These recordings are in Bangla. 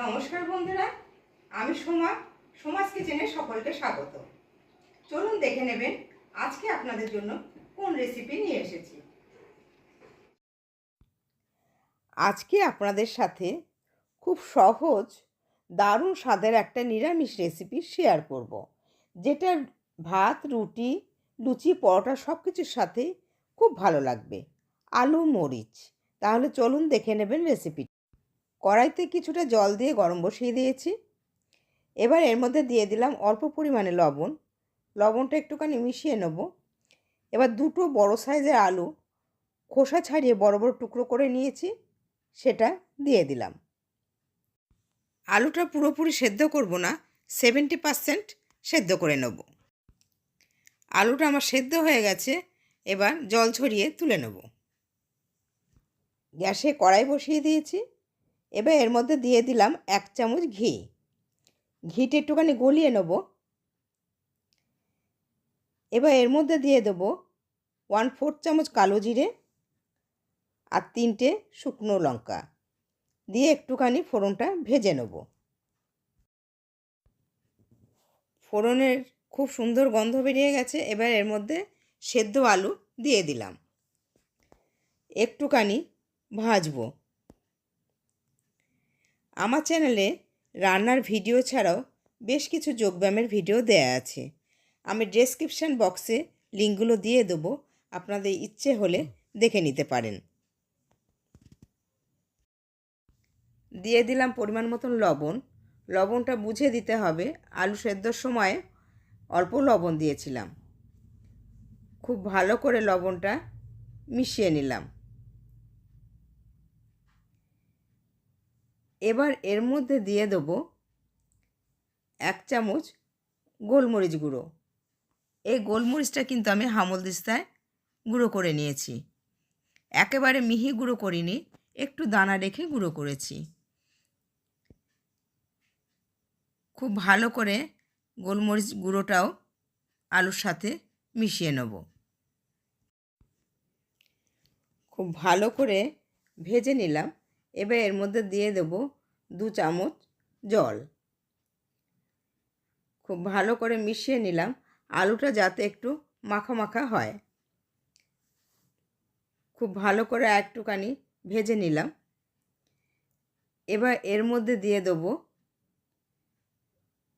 নমস্কার বন্ধুরা, আমি সোমা সমাজ কিচেনে সকলকে স্বাগত। চলুন দেখে নেবেন আজকে আপনাদের জন্য কোন রেসিপি নিয়ে এসেছি। আজকে আপনাদের সাথে খুব সহজ, দারুণ স্বাদের একটা নিরামিষ রেসিপি শেয়ার করব। যেটা ভাত, রুটি, লুচি, পরোটা সব কিছুর সাথে খুব ভালো লাগবে। আলু, মরিচ। তাহলে চলুন দেখে নেবেন রেসিপি কড়াইতে কিছুটা জল দিয়ে গরম বসিয়ে দিয়েছি। এবার এর মধ্যে দিয়ে দিলাম অল্প পরিমাণে লবণ। লবণটা একটুখানি মিশিয়ে নেব। এবার দুটো বড় সাইজের আলু খোসা ছাড়িয়ে বড় বড় টুকরো করে নিয়েছি, সেটা দিয়ে দিলাম। আলুটা পুরোপুরি সেদ্ধ করব না, সেভেন্টি পারসেন্ট সেদ্ধ করে নেব। আলুটা আমার সেদ্ধ হয়ে গেছে, এবার জল ছড়িয়ে তুলে নেব। গ্যাসে কড়াই বসিয়ে দিয়েছি। এবার এর মধ্যে দিয়ে দিলাম এক চামচ ঘি। ঘিটা একটুখানি গলিয়ে নেব। এবার এর মধ্যে দিয়ে দেবো ওয়ান ফোর্থ চামচ কালো জিরে আর তিনটে শুকনো লঙ্কা। দিয়ে একটুখানি ফোড়নটা ভেজে নেব। ফোড়নের খুব সুন্দর গন্ধ বেরিয়ে গেছে। এবার এর মধ্যে সেদ্ধ আলু দিয়ে দিলাম। একটুখানি ভাজবো। আমার চ্যানেলে রান্নার ভিডিও ছাড়াও বেশ কিছু যোগব্যায়ামের ভিডিও দেয়া আছে। আমি ডেসক্রিপশান বক্সে লিঙ্কগুলো দিয়ে দেবো। আপনাদের ইচ্ছে হলে দেখে নিতে পারেন। দিয়ে দিলাম পরিমাণ মতন লবণ। লবণটা বুঝে দিতে হবে। আলু সেদ্ধর সময় অল্প লবণ দিয়েছিলাম। খুব ভালো করে লবণটা মিশিয়ে নিলাম। এবার এর মধ্যে দিয়ে দেবো এক চামচ গোলমরিচ গুঁড়ো। এই গোলমরিচটা কিন্তু আমি হামল দিস্তায় গুঁড়ো করে নিয়েছি। একেবারে মিহি গুঁড়ো করিনি, একটু দানা রেখে গুঁড়ো করেছি। খুব ভালো করে গোলমরিচ গুঁড়োটাও আলুর সাথে মিশিয়ে নেব। খুব ভালো করে ভেজে নিলাম। এবার এর মধ্যে দিয়ে দেব দু চামচ জল। খুব ভালো করে মিশিয়ে নিলাম। আলুটা যাতে একটু মাখা মাখা হয়। খুব ভালো করে একটুখানি ভেজে নিলাম। এবার এর মধ্যে দিয়ে দেবো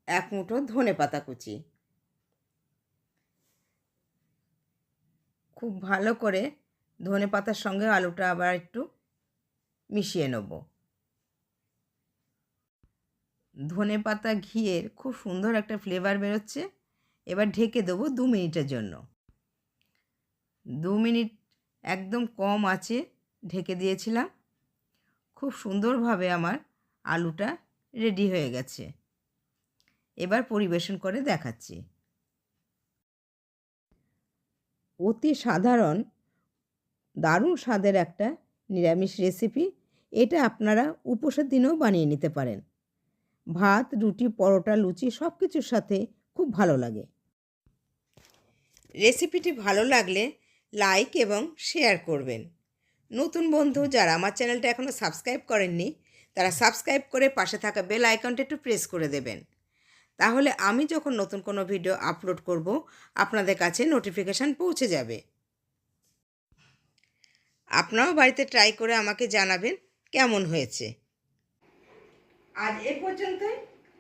এক মুঠো ধনে পাতা কুচি। খুব ভালো করে ধনে পাতার সঙ্গে আলুটা আবার একটু মিশিয়ে নেব। ধনে পাতা ঘিয়ের খুব সুন্দর একটা ফ্লেভার বেরোচ্ছে। এবার ঢেকে দেবো দু মিনিটের জন্য। দু মিনিট একদম কম আছে, ঢেকে দিয়েছিলাম। খুব সুন্দরভাবে আমার আলুটা রেডি হয়ে গেছে। এবার পরিবেশন করে দেখাচ্ছি। অতি সাধারণ, দারুণ স্বাদের একটা নিরামিষ রেসিপি এটা আপনারা উপোসের দিনেও বানিয়ে নিতে পারেন। ভাত, রুটি, পরোটা, লুচি সব কিছুর সাথে খুব ভালো লাগে। রেসিপিটি ভালো লাগলে লাইক এবং শেয়ার করবেন। নতুন বন্ধু যারা আমার চ্যানেলটা এখনও সাবস্ক্রাইব করেননি, তারা সাবস্ক্রাইব করে পাশে থাকা বেল আইকনটা একটু প্রেস করে দেবেন। তাহলে আমি যখন নতুন কোনো ভিডিও আপলোড করব, আপনাদের কাছে নোটিফিকেশান পৌঁছে যাবে। আপনারাও বাড়িতে ট্রাই করে আমাকে জানাবেন কেমন হয়েছে। আজ এ পর্যন্তই।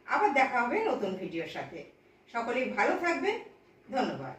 আবার দেখা হবে নতুন ভিডিওর সাথে। সকলেই ভালো থাকবেন। ধন্যবাদ।